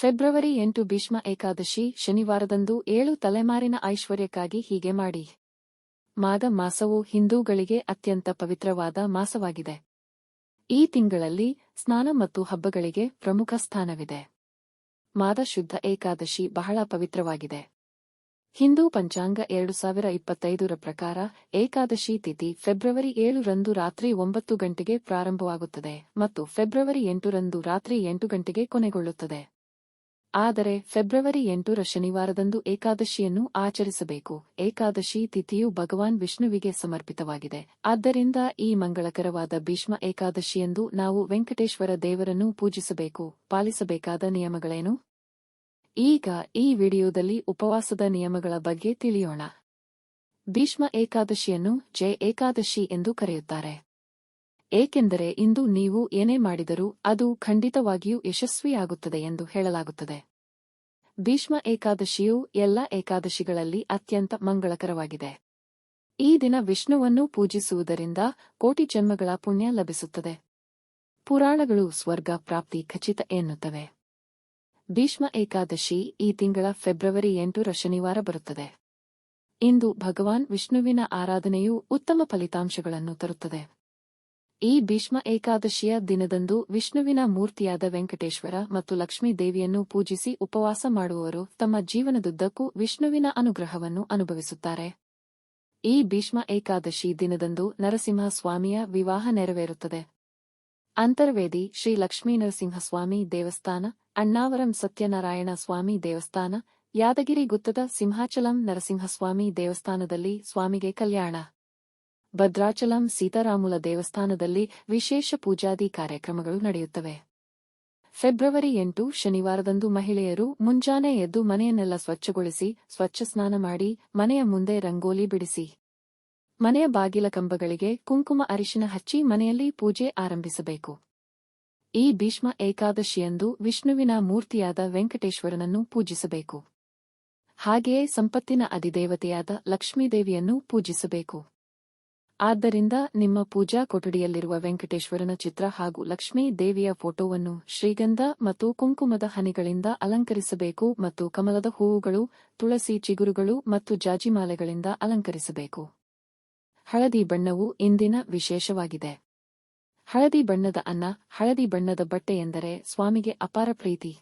February ಎಂಟು ಭೀಷ್ಮ ಏಕಾದಶಿ ಶನಿವಾರದಂದು ಏಳು ತಲೆಮಾರಿನ ಐಶ್ವರ್ಯಕ್ಕಾಗಿ ಹೀಗೆ ಮಾಡಿ. ಮಾದ ಮಾಸವು ಹಿಂದೂಗಳಿಗೆ ಅತ್ಯಂತ ಪವಿತ್ರವಾದ ಮಾಸವಾಗಿದೆ. ಈ ತಿಂಗಳಲ್ಲಿ ಸ್ನಾನ ಮತ್ತು ಹಬ್ಬಗಳಿಗೆ ಪ್ರಮುಖ ಸ್ಥಾನವಿದೆ. ಮಾದ ಶುದ್ಧ ಏಕಾದಶಿ ಬಹಳ ಪವಿತ್ರವಾಗಿದೆ. ಹಿಂದೂ ಪಂಚಾಂಗ ಎರಡು ಸಾವಿರ ಇಪ್ಪತ್ತೈದರ ಪ್ರಕಾರ ಏಕಾದಶಿ ತಿಥಿ ಫೆಬ್ರವರಿ ಏಳರಂದು ರಾತ್ರಿ ಒಂಬತ್ತು ಗಂಟೆಗೆ ಪ್ರಾರಂಭವಾಗುತ್ತದೆ ಮತ್ತು ಫೆಬ್ರವರಿ ಎಂಟರಂದು ರಾತ್ರಿ ಎಂಟು ಗಂಟೆಗೆ ಕೊನೆಗೊಳ್ಳುತ್ತದೆ. ಆದರೆ ಫೆಬ್ರವರಿ ಎಂಟರ ಶನಿವಾರದಂದು ಏಕಾದಶಿಯನ್ನು ಆಚರಿಸಬೇಕು. ಏಕಾದಶಿ ತಿಥಿಯು ಭಗವಾನ್ ವಿಷ್ಣುವಿಗೆ ಸಮರ್ಪಿತವಾಗಿದೆ. ಆದ್ದರಿಂದ ಈ ಮಂಗಳಕರವಾದ ಭೀಷ್ಮ ಏಕಾದಶಿಯಂದು ನಾವು ವೆಂಕಟೇಶ್ವರ ದೇವರನ್ನು ಪೂಜಿಸಬೇಕು. ಪಾಲಿಸಬೇಕಾದ ನಿಯಮಗಳೇನು? ಈಗ ಈ ವಿಡಿಯೋದಲ್ಲಿ ಉಪವಾಸದ ನಿಯಮಗಳ ಬಗ್ಗೆ ತಿಳಿಯೋಣ. ಭೀಷ್ಮ ಏಕಾದಶಿಯನ್ನು ಜಯ ಏಕಾದಶಿ ಎಂದು ಕರೆಯುತ್ತಾರೆ. ಏಕೆಂದರೆ ಇಂದು ನೀವು ಏನೇ ಮಾಡಿದರೂ ಅದು ಖಂಡಿತವಾಗಿಯೂ ಯಶಸ್ವಿಯಾಗುತ್ತದೆ ಎಂದು ಹೇಳಲಾಗುತ್ತದೆ. ಭೀಷ್ಮ ಏಕಾದಶಿಯು ಎಲ್ಲ ಏಕಾದಶಿಗಳಲ್ಲಿ ಅತ್ಯಂತ ಮಂಗಳಕರವಾಗಿದೆ. ಈ ದಿನ ವಿಷ್ಣುವನ್ನು ಪೂಜಿಸುವುದರಿಂದ ಕೋಟಿ ಜನ್ಮಗಳ ಪುಣ್ಯ ಲಭಿಸುತ್ತದೆ. ಪುರಾಣಗಳು ಸ್ವರ್ಗ ಪ್ರಾಪ್ತಿ ಖಚಿತ ಎನ್ನುತ್ತವೆ. ಭೀಷ್ಮ ಏಕಾದಶಿ ಈ ತಿಂಗಳ ಫೆಬ್ರವರಿ ಎಂಟರ ಶನಿವಾರ ಬರುತ್ತದೆ. ಇಂದು ಭಗವಾನ್ ವಿಷ್ಣುವಿನ ಆರಾಧನೆಯು ಉತ್ತಮ ಫಲಿತಾಂಶಗಳನ್ನು ತರುತ್ತದೆ. ಈ ಭೀಷ್ಮ ಏಕಾದಶಿಯ ದಿನದಂದು ವಿಷ್ಣುವಿನ ಮೂರ್ತಿಯಾದ ವೆಂಕಟೇಶ್ವರ ಮತ್ತು ಲಕ್ಷ್ಮೀ ದೇವಿಯನ್ನು ಪೂಜಿಸಿ ಉಪವಾಸ ಮಾಡುವವರು ತಮ್ಮ ಜೀವನದುದ್ದಕ್ಕೂ ವಿಷ್ಣುವಿನ ಅನುಗ್ರಹವನ್ನು ಅನುಭವಿಸುತ್ತಾರೆ. ಈ ಭೀಷ್ಮ ಏಕಾದಶಿ ದಿನದಂದು ನರಸಿಂಹ ಸ್ವಾಮಿಯ ವಿವಾಹ ನೆರವೇರುತ್ತದೆ. ಅಂತರ್ವೇದಿ ಶ್ರೀ ಲಕ್ಷ್ಮೀ ನರಸಿಂಹಸ್ವಾಮಿ ದೇವಸ್ಥಾನ, ಅಣ್ಣಾವರಂ ಸತ್ಯನಾರಾಯಣ ಸ್ವಾಮಿ ದೇವಸ್ಥಾನ, ಯಾದಗಿರಿ ಗುತ್ತದ ಸಿಂಹಾಚಲಂ ನರಸಿಂಹಸ್ವಾಮಿ ದೇವಸ್ಥಾನದಲ್ಲಿ ಸ್ವಾಮಿಗೆ ಕಲ್ಯಾಣ. ಭದ್ರಾಚಲಂ ಸೀತಾರಾಮುಲ ದೇವಸ್ಥಾನದಲ್ಲಿ ವಿಶೇಷ ಪೂಜಾದಿ ಕಾರ್ಯಕ್ರಮಗಳು ನಡೆಯುತ್ತವೆ. ಫೆಬ್ರವರಿ ಎಂಟು, ಶನಿವಾರದಂದು ಮಹಿಳೆಯರು ಮುಂಜಾನೆ ಎದ್ದು ಮನೆಯನ್ನೆಲ್ಲ ಸ್ವಚ್ಛಗೊಳಿಸಿ, ಸ್ವಚ್ಛ ಸ್ನಾನ ಮಾಡಿ, ಮನೆಯ ಮುಂದೆ ರಂಗೋಲಿ ಬಿಡಿಸಿ. ಮನೆಯ ಬಾಗಿಲ ಕಂಬಗಳಿಗೆ ಕುಂಕುಮ ಅರಿಶಿನ ಹಚ್ಚಿ ಮನೆಯಲ್ಲಿ ಪೂಜೆ ಆರಂಭಿಸಬೇಕು. ಈ ಭೀಷ್ಮ ಏಕಾದಶಿಯಂದು ವಿಷ್ಣುವಿನ ಮೂರ್ತಿಯಾದ ವೆಂಕಟೇಶ್ವರನನ್ನು ಪೂಜಿಸಬೇಕು. ಹಾಗೆಯೇ ಸಂಪತ್ತಿನ ಅಧಿದೇವತೆಯಾದ ಲಕ್ಷ್ಮೀದೇವಿಯನ್ನು ಪೂಜಿಸಬೇಕು. ಆದ್ದರಿಂದ ನಿಮ್ಮ ಪೂಜಾ ಕೊಠಡಿಯಲ್ಲಿರುವ ವೆಂಕಟೇಶ್ವರನ ಚಿತ್ರ ಹಾಗೂ ಲಕ್ಷ್ಮೀ ದೇವಿಯ ಫೋಟೋವನ್ನು ಶ್ರೀಗಂಧ ಮತ್ತು ಕುಂಕುಮದ ಹನಿಗಳಿಂದ ಅಲಂಕರಿಸಬೇಕು ಮತ್ತು ಕಮಲದ ಹೂವುಗಳು, ತುಳಸಿ ಚಿಗುರುಗಳು ಮತ್ತು ಜಾಜಿಮಾಲೆಗಳಿಂದ ಅಲಂಕರಿಸಬೇಕು. ಹಳದಿ ಬಣ್ಣವು ಇಂದಿನ ವಿಶೇಷವಾಗಿದೆ. ಹಳದಿ ಬಣ್ಣದ ಅನ್ನ, ಹಳದಿ ಬಣ್ಣದ ಬಟ್ಟೆ ಎಂದರೆ ಸ್ವಾಮಿಗೆ ಅಪಾರ ಪ್ರೀತಿ.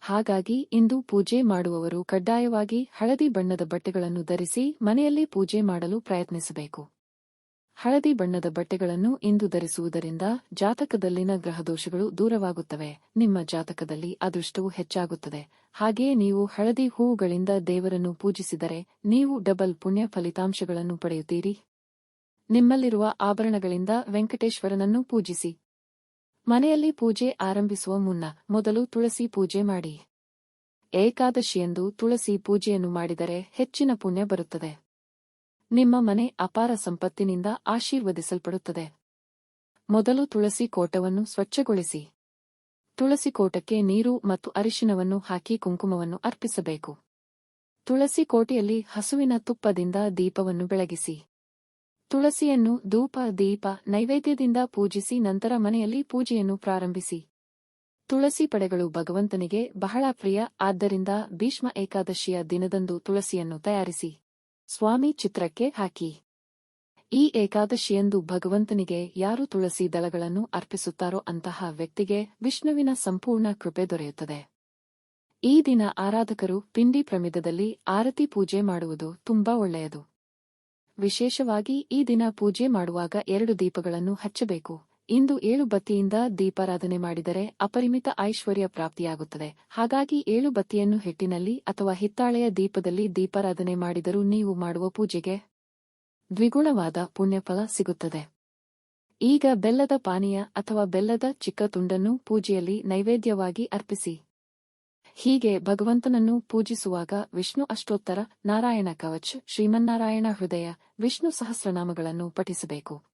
ಹಾಗಾಗಿ ಇಂದು ಪೂಜೆ ಮಾಡುವವರು ಕಡ್ಡಾಯವಾಗಿ ಹಳದಿ ಬಣ್ಣದ ಬಟ್ಟೆಗಳನ್ನು ಧರಿಸಿ ಮನೆಯಲ್ಲಿ ಪೂಜೆ ಮಾಡಲು ಪ್ರಯತ್ನಿಸಬೇಕು. ಹಳದಿ ಬಣ್ಣದ ಬಟ್ಟೆಗಳನ್ನು ಇಂದು ಧರಿಸುವುದರಿಂದ ಜಾತಕದಲ್ಲಿನ ಗ್ರಹದೋಷಗಳು ದೂರವಾಗುತ್ತವೆ. ನಿಮ್ಮ ಜಾತಕದಲ್ಲಿ ಅದೃಷ್ಟವು ಹೆಚ್ಚಾಗುತ್ತದೆ. ಹಾಗೆಯೇ ನೀವು ಹಳದಿ ಹೂವುಗಳಿಂದ ದೇವರನ್ನು ಪೂಜಿಸಿದರೆ ನೀವು ಡಬಲ್ ಪುಣ್ಯ ಫಲಿತಾಂಶಗಳನ್ನು ಪಡೆಯುತ್ತೀರಿ. ನಿಮ್ಮಲ್ಲಿರುವ ಆಭರಣಗಳಿಂದ ವೆಂಕಟೇಶ್ವರನನ್ನು ಪೂಜಿಸಿ. ಮನೆಯಲ್ಲಿ ಪೂಜೆ ಆರಂಭಿಸುವ ಮುನ್ನ ಮೊದಲು ತುಳಸಿ ಪೂಜೆ ಮಾಡಿ. ಏಕಾದಶಿಯಂದು ತುಳಸಿ ಪೂಜೆಯನ್ನು ಮಾಡಿದರೆ ಹೆಚ್ಚಿನ ಪುಣ್ಯ ಬರುತ್ತದೆ. ನಿಮ್ಮ ಮನೆ ಅಪಾರ ಸಂಪತ್ತಿನಿಂದ ಆಶೀರ್ವದಿಸಲ್ಪಡುತ್ತದೆ. ಮೊದಲು ತುಳಸಿ ಕೋಟವನ್ನು ಸ್ವಚ್ಛಗೊಳಿಸಿ. ತುಳಸಿ ಕೋಟಕ್ಕೆ ನೀರು ಮತ್ತು ಅರಿಶಿನವನ್ನು ಹಾಕಿ ಕುಂಕುಮವನ್ನು ಅರ್ಪಿಸಬೇಕು. ತುಳಸಿ ಕೋಟೆಯಲ್ಲಿ ಹಸುವಿನ ತುಪ್ಪದಿಂದ ದೀಪವನ್ನು ಬೆಳಗಿಸಿ. ತುಳಸಿಯನ್ನು ಧೂಪ, ದೀಪ, ನೈವೇದ್ಯದಿಂದ ಪೂಜಿಸಿ ನಂತರ ಮನೆಯಲ್ಲಿ ಪೂಜೆಯನ್ನು ಪ್ರಾರಂಭಿಸಿ. ತುಳಸಿ ಪಡೆಗಳು ಭಗವಂತನಿಗೆ ಬಹಳ ಪ್ರಿಯ, ಆದ್ದರಿಂದ ಭೀಷ್ಮ ಏಕಾದಶಿಯ ದಿನದಂದು ತುಳಸಿಯನ್ನು ತಯಾರಿಸಿ. ಸ್ವಾಮಿ ಚಿತ್ರಕ್ಕೆ ಹಾಕಿ. ಈ ಏಕಾದಶಿಯಂದು ಭಗವಂತನಿಗೆ ಯಾರು ತುಳಸಿ ದಳಗಳನ್ನು ಅರ್ಪಿಸುತ್ತಾರೋ ಅಂತಹ ವ್ಯಕ್ತಿಗೆ ವಿಷ್ಣುವಿನ ಸಂಪೂರ್ಣ ಕೃಪೆ ದೊರೆಯುತ್ತದೆ. ಈ ದಿನ ಆರಾಧಕರು ಪಿಂಡಿ ಪ್ರಮಿದದಲ್ಲಿ ಆರತಿ ಪೂಜೆ ಮಾಡುವುದು ತುಂಬಾ ಒಳ್ಳೆಯದು. ವಿಶೇಷವಾಗಿ ಈ ದಿನ ಪೂಜೆ ಮಾಡುವಾಗ ಎರಡು ದೀಪಗಳನ್ನು ಹಚ್ಚಬೇಕು. ಇಂದು ಏಳು ಬತ್ತಿಯಿಂದ ದೀಪಾರಾಧನೆ ಮಾಡಿದರೆ ಅಪರಿಮಿತ ಐಶ್ವರ್ಯ ಪ್ರಾಪ್ತಿಯಾಗುತ್ತದೆ. ಹಾಗಾಗಿ ಏಳು ಬತ್ತಿಯನ್ನು ಹಿಟ್ಟಿನಲ್ಲಿ ಅಥವಾ ಹಿತ್ತಾಳೆಯ ದೀಪದಲ್ಲಿ ದೀಪಾರಾಧನೆ ಮಾಡಿದರೂ ನೀವು ಮಾಡುವ ಪೂಜೆಗೆ ದ್ವಿಗುಣವಾದ ಪುಣ್ಯಫಲ ಸಿಗುತ್ತದೆ. ಈಗ ಬೆಲ್ಲದ ಪಾನೀಯ ಅಥವಾ ಬೆಲ್ಲದ ಚಿಕ್ಕ ತುಂಡನ್ನು ಪೂಜೆಯಲ್ಲಿ ನೈವೇದ್ಯವಾಗಿ ಅರ್ಪಿಸಿ. ಹೀಗೆ ಭಗವಂತನನ್ನು ಪೂಜಿಸುವಾಗ ವಿಷ್ಣು ಅಷ್ಟೋತ್ತರ ನಾರಾಯಣ ಕವಚ್ ಶ್ರೀಮನ್ನಾರಾಯಣ ಹೃದಯ ವಿಷ್ಣು ಸಹಸ್ರನಾಮಗಳನ್ನು ಪಠಿಸಬೇಕು.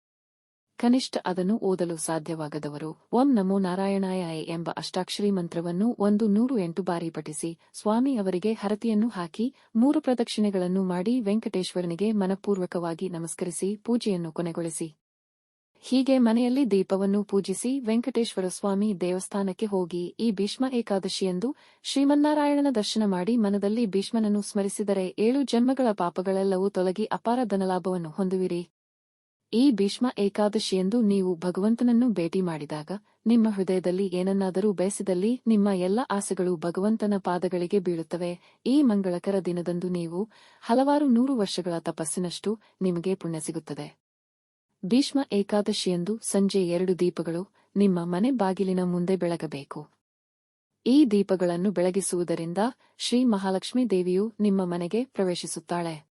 ಕನಿಷ್ಠ ಅದನ್ನು ಓದಲು ಸಾಧ್ಯವಾಗದವರು. ಓಂ ನಮೋ ನಾರಾಯಣಾಯ ಎಂಬ ಅಷ್ಟಾಕ್ಷರಿ ಮಂತ್ರವನ್ನು ಒಂದು ನೂರು ಎಂಟು ಬಾರಿ ಪಠಿಸಿ, ಸ್ವಾಮಿ ಅವರಿಗೆ ಹರತಿಯನ್ನು ಹಾಕಿ, ಮೂರು ಪ್ರದಕ್ಷಿಣೆಗಳನ್ನು ಮಾಡಿ ವೆಂಕಟೇಶ್ವರನಿಗೆ ಮನಪೂರ್ವಕವಾಗಿ ನಮಸ್ಕರಿಸಿ, ಪೂಜೆಯನ್ನು ಕೊನೆಗೊಳಿಸಿ. ಹೀಗೆ ಮನೆಯಲ್ಲಿ ದೀಪವನ್ನು ಪೂಜಿಸಿ ವೆಂಕಟೇಶ್ವರ ಸ್ವಾಮಿ ದೇವಸ್ಥಾನಕ್ಕೆ ಹೋಗಿ, ಈ ಭೀಷ್ಮ ಏಕಾದಶಿಯಂದು ಶ್ರೀಮನ್ನಾರಾಯಣನ ದರ್ಶನ ಮಾಡಿ ಮನದಲ್ಲಿ ಭೀಷ್ಮನನ್ನು ಸ್ಮರಿಸಿದರೆ ಏಳು ಜನ್ಮಗಳ ಪಾಪಗಳೆಲ್ಲವೂ ತೊಲಗಿ ಅಪಾರ ಧನಲಾಭವನ್ನು ಹೊಂದುವಿರಿ. ಈ ಭೀಷ್ಮ ಏಕಾದಶಿಯೆಂದು ನೀವು ಭಗವಂತನನ್ನು ಭೇಟಿ ಮಾಡಿದಾಗ, ನಿಮ್ಮ ಹೃದಯದಲ್ಲಿ ಏನನ್ನಾದರೂ ಬಯಸಿದಲ್ಲಿ ನಿಮ್ಮ ಎಲ್ಲ ಆಸೆಗಳು ಭಗವಂತನ ಪಾದಗಳಿಗೆ ಬೀಳುತ್ತವೆ. ಈ ಮಂಗಳಕರ ದಿನದಂದು ನೀವು ಹಲವಾರು ನೂರು ವರ್ಷಗಳ ತಪಸ್ಸಿನಷ್ಟು ನಿಮಗೆ ಪುಣ್ಯ ಸಿಗುತ್ತದೆ. ಭೀಷ್ಮ ಏಕಾದಶಿಯಂದು ಸಂಜೆ ಎರಡು ದೀಪಗಳು ನಿಮ್ಮ ಮನೆ ಬಾಗಿಲಿನ ಮುಂದೆ ಬೆಳಗಬೇಕು. ಈ ದೀಪಗಳನ್ನು ಬೆಳಗಿಸುವುದರಿಂದ ಶ್ರೀ ಮಹಾಲಕ್ಷ್ಮೀ ದೇವಿಯು ನಿಮ್ಮ ಮನೆಗೆ ಪ್ರವೇಶಿಸುತ್ತಾಳೆ.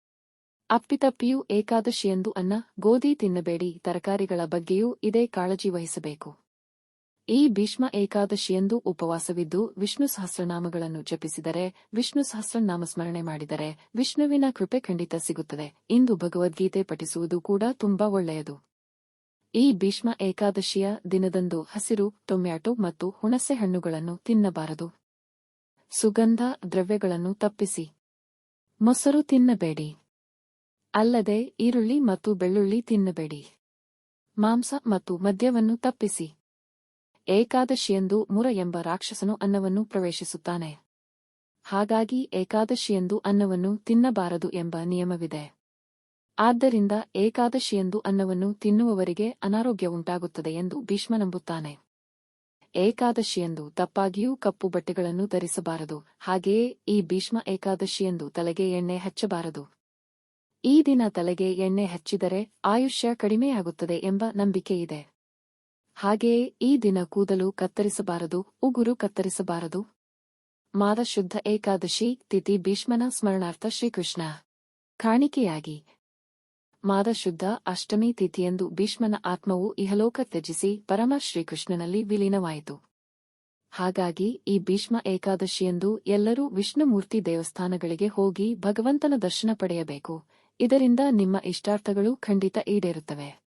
ಅಪ್ಪಿತಪ್ಪಿಯೂ ಏಕಾದಶಿಯಂದು ಅನ್ನ, ಗೋಧಿ ತಿನ್ನಬೇಡಿ, ತರಕಾರಿಗಳ ಬಗ್ಗೆಯೂ ಇದೇ ಕಾಳಜಿ ವಹಿಸಬೇಕು. ಈ ಭೀಷ್ಮ ಏಕಾದಶಿಯಂದು ಉಪವಾಸವಿದ್ದು ವಿಷ್ಣು ಸಹಸ್ರನಾಮಗಳನ್ನು ಜಪಿಸಿದರೆ, ವಿಷ್ಣು ಸಹಸ್ರನಾಮ ಸ್ಮರಣೆ ಮಾಡಿದರೆ ವಿಷ್ಣುವಿನ ಕೃಪೆ ಖಂಡಿತ ಸಿಗುತ್ತದೆ. ಇಂದು ಭಗವದ್ಗೀತೆ ಪಠಿಸುವುದು ಕೂಡ ತುಂಬಾ ಒಳ್ಳೆಯದು. ಈ ಭೀಷ್ಮ ಏಕಾದಶಿಯ ದಿನದಂದು ಹಸಿರು ಟೊಮ್ಯಾಟೊ ಮತ್ತು ಹುಣಸೆ ಹಣ್ಣುಗಳನ್ನು ತಿನ್ನಬಾರದು. ಸುಗಂಧ ದ್ರವ್ಯಗಳನ್ನು ತಪ್ಪಿಸಿ. ಮೊಸರು ತಿನ್ನಬೇಡಿ. ಅಲ್ಲದೆ ಈರುಳ್ಳಿ ಮತ್ತು ಬೆಳ್ಳುಳ್ಳಿ ತಿನ್ನಬೇಡಿ. ಮಾಂಸ ಮತ್ತು ಮದ್ಯವನ್ನು ತಪ್ಪಿಸಿ. ಏಕಾದಶಿಯೆಂದು ಮುರ ಎಂಬ ರಾಕ್ಷಸನು ಅನ್ನವನ್ನು ಪ್ರವೇಶಿಸುತ್ತಾನೆ. ಹಾಗಾಗಿ ಏಕಾದಶಿಯೆಂದು ಅನ್ನವನ್ನು ತಿನ್ನಬಾರದು ಎಂಬ ನಿಯಮವಿದೆ. ಆದ್ದರಿಂದ ಏಕಾದಶಿಯೆಂದು ಅನ್ನವನ್ನು ತಿನ್ನುವವರಿಗೆ ಅನಾರೋಗ್ಯ ಉಂಟಾಗುತ್ತದೆ ಎಂದು ಭೀಷ್ಮ ನಂಬುತ್ತಾನೆ. ಏಕಾದಶಿಯಂದು ತಪ್ಪಾಗಿಯೂ ಕಪ್ಪು ಬಟ್ಟೆಗಳನ್ನು ಧರಿಸಬಾರದು. ಹಾಗೆಯೇ ಈ ಭೀಷ್ಮ ಏಕಾದಶಿಯೆಂದು ತಲೆಗೆ ಎಣ್ಣೆ ಹಚ್ಚಬಾರದು. ಈ ದಿನ ತಲೆಗೆ ಎಣ್ಣೆ ಹಚ್ಚಿದರೆ ಆಯುಷ್ಯ ಕಡಿಮೆಯಾಗುತ್ತದೆ ಎಂಬ ನಂಬಿಕೆಯಿದೆ. ಹಾಗೆಯೇ ಈ ದಿನ ಕೂದಲು ಕತ್ತರಿಸಬಾರದು, ಉಗುರು ಕತ್ತರಿಸಬಾರದು. ಮಾದಶುದ್ಧ ಏಕಾದಶಿ, ತಿಥಿ ಭೀಷ್ಮನ ಸ್ಮರಣಾರ್ಥ ಶ್ರೀಕೃಷ್ಣ. ಕಾಣಿಕೆಯಾಗಿ. ಮಾದಶುದ್ಧ ಅಷ್ಟಮಿ ತಿಥಿಯಂದು ಭೀಷ್ಮನ ಆತ್ಮವು ಇಹಲೋಕ ತ್ಯಜಿಸಿ ಪರಮ ಶ್ರೀಕೃಷ್ಣನಲ್ಲಿ ವಿಲೀನವಾಯಿತು. ಹಾಗಾಗಿ ಈ ಭೀಷ್ಮ ಏಕಾದಶಿಯಂದು ಎಲ್ಲರೂ ವಿಷ್ಣುಮೂರ್ತಿ ದೇವಸ್ಥಾನಗಳಿಗೆ ಹೋಗಿ ಭಗವಂತನ ದರ್ಶನ ಪಡೆಯಬೇಕು. ಇದರಿಂದ ನಿಮ್ಮ ಇಷ್ಟಾರ್ಥಗಳು ಖಂಡಿತ ಈಡೇರುತ್ತವೆ.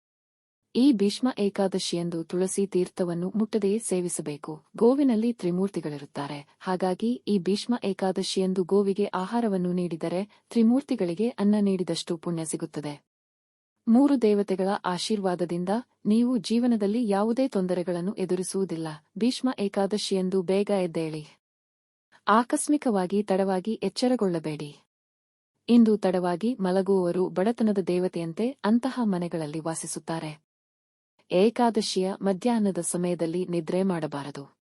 ಈ ಭೀಷ್ಮ ಏಕಾದಶಿಯಂದು ತುಳಸಿ ತೀರ್ಥವನ್ನು ಮುಟ್ಟದೆಯೇ ಸೇವಿಸಬೇಕು. ಗೋವಿನಲ್ಲಿ ತ್ರಿಮೂರ್ತಿಗಳಿರುತ್ತಾರೆ. ಹಾಗಾಗಿ ಈ ಭೀಷ್ಮ ಏಕಾದಶಿಯಂದು ಗೋವಿಗೆ ಆಹಾರವನ್ನು ನೀಡಿದರೆ ತ್ರಿಮೂರ್ತಿಗಳಿಗೆ ಅನ್ನ ನೀಡಿದಷ್ಟು ಪುಣ್ಯ ಸಿಗುತ್ತದೆ. ಮೂರು ದೇವತೆಗಳ ಆಶೀರ್ವಾದದಿಂದ ನೀವು ಜೀವನದಲ್ಲಿ ಯಾವುದೇ ತೊಂದರೆಗಳನ್ನು ಎದುರಿಸುವುದಿಲ್ಲ. ಭೀಷ್ಮ ಏಕಾದಶಿಯಂದು ಬೇಗ ಎದ್ದೇಳಿ. ಆಕಸ್ಮಿಕವಾಗಿ ತಡವಾಗಿ ಎಚ್ಚರಗೊಳ್ಳಬೇಡಿ. ಇಂದು ತಡವಾಗಿ ಮಲಗುವವರು ಬಡತನದ ದೇವತೆಯಂತೆ ಅಂತಹ ಮನೆಗಳಲ್ಲಿ ವಾಸಿಸುತ್ತಾರೆ. ಏಕಾದಶಿಯ ಮಧ್ಯಾಹ್ನದ ಸಮಯದಲ್ಲಿ ನಿದ್ರೆ ಮಾಡಬಾರದು.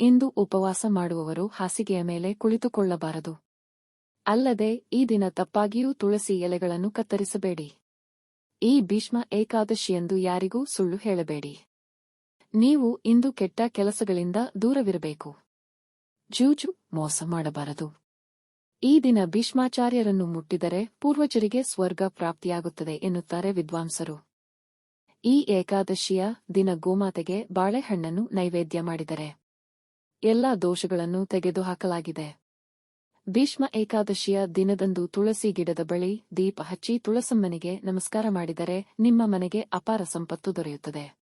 ಇಂದು ಉಪವಾಸ ಮಾಡುವವರು ಹಾಸಿಗೆಯ ಮೇಲೆ ಕುಳಿತುಕೊಳ್ಳಬಾರದು. ಅಲ್ಲದೆ ಈ ದಿನ ತಪ್ಪಾಗಿಯೂ ತುಳಸಿ ಎಲೆಗಳನ್ನು ಕತ್ತರಿಸಬೇಡಿ. ಈ ಭೀಷ್ಮ ಏಕಾದಶಿಯೆಂದು ಯಾರಿಗೂ ಸುಳ್ಳು ಹೇಳಬೇಡಿ. ನೀವು ಇಂದು ಕೆಟ್ಟ ಕೆಲಸಗಳಿಂದ ದೂರವಿರಬೇಕು. ಜೂಜು ಮೋಸ ಮಾಡಬಾರದು. ಈ ದಿನ ಭೀಷ್ಮಾಚಾರ್ಯರನ್ನು ಮುಟ್ಟಿದರೆ ಪೂರ್ವಜರಿಗೆ ಸ್ವರ್ಗ ಪ್ರಾಪ್ತಿಯಾಗುತ್ತದೆ ಎನ್ನುತ್ತಾರೆ ವಿದ್ವಾಂಸರು. ಈ ಏಕಾದಶಿಯ ದಿನ ಗೋಮಾತೆಗೆ ಬಾಳೆಹಣ್ಣನ್ನು ನೈವೇದ್ಯ ಮಾಡಿದರೆ. ಎಲ್ಲಾ ದೋಷಗಳನ್ನು ತೆಗೆದುಹಾಕಲಾಗಿದೆ. ಭೀಷ್ಮ ಏಕಾದಶಿಯ ದಿನದಂದು ತುಳಸಿ ಗಿಡದ ಬಳಿ ದೀಪ ಹಚ್ಚಿ ತುಳಸಮ್ಮನಿಗೆ ನಮಸ್ಕಾರ ಮಾಡಿದರೆ ನಿಮ್ಮ ಮನೆಗೆ ಅಪಾರ ಸಂಪತ್ತು ದೊರೆಯುತ್ತದೆ.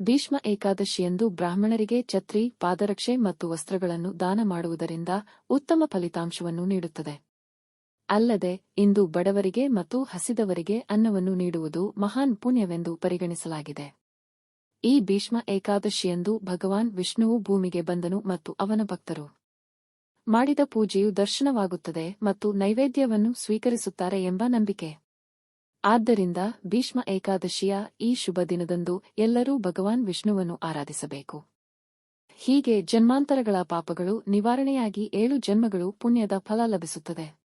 ಭೀಷ್ಮ ಏಕಾದಶಿಯಂದು ಬ್ರಾಹ್ಮಣರಿಗೆ ಛತ್ರಿ, ಪಾದರಕ್ಷೆ ಮತ್ತು ವಸ್ತ್ರಗಳನ್ನು ದಾನ ಮಾಡುವುದರಿಂದ ಉತ್ತಮ ಫಲಿತಾಂಶವನ್ನು ನೀಡುತ್ತದೆ. ಅಲ್ಲದೆ, ಇಂದು ಬಡವರಿಗೆ ಮತ್ತು ಹಸಿದವರಿಗೆ ಅನ್ನವನ್ನು ನೀಡುವುದು ಮಹಾನ್ ಪುಣ್ಯವೆಂದು ಪರಿಗಣಿಸಲಾಗಿದೆ. ಈ ಭೀಷ್ಮ ಏಕಾದಶಿಯಂದು ಭಗವಾನ್ ವಿಷ್ಣುವು ಭೂಮಿಗೆ ಬಂದನು ಮತ್ತು ಅವನ ಭಕ್ತರು ಮಾಡಿದ ಪೂಜೆಯು ದರ್ಶನವಾಗುತ್ತದೆ ಮತ್ತು ನೈವೇದ್ಯವನ್ನು ಸ್ವೀಕರಿಸುತ್ತಾರೆ ಎಂಬ ನಂಬಿಕೆ. ಆದ್ದರಿಂದ ಭೀಷ್ಮ ಏಕಾದಶಿಯ ಈ ಶುಭ ದಿನದಂದು ಎಲ್ಲರೂ ಭಗವಾನ್ ವಿಷ್ಣುವನ್ನು ಆರಾಧಿಸಬೇಕು. ಹೀಗೆ ಜನ್ಮಾಂತರಗಳ ಪಾಪಗಳು ನಿವಾರಣೆಯಾಗಿ ಏಳು ಜನ್ಮಗಳು ಪುಣ್ಯದ ಫಲ ಲಭಿಸುತ್ತದೆ.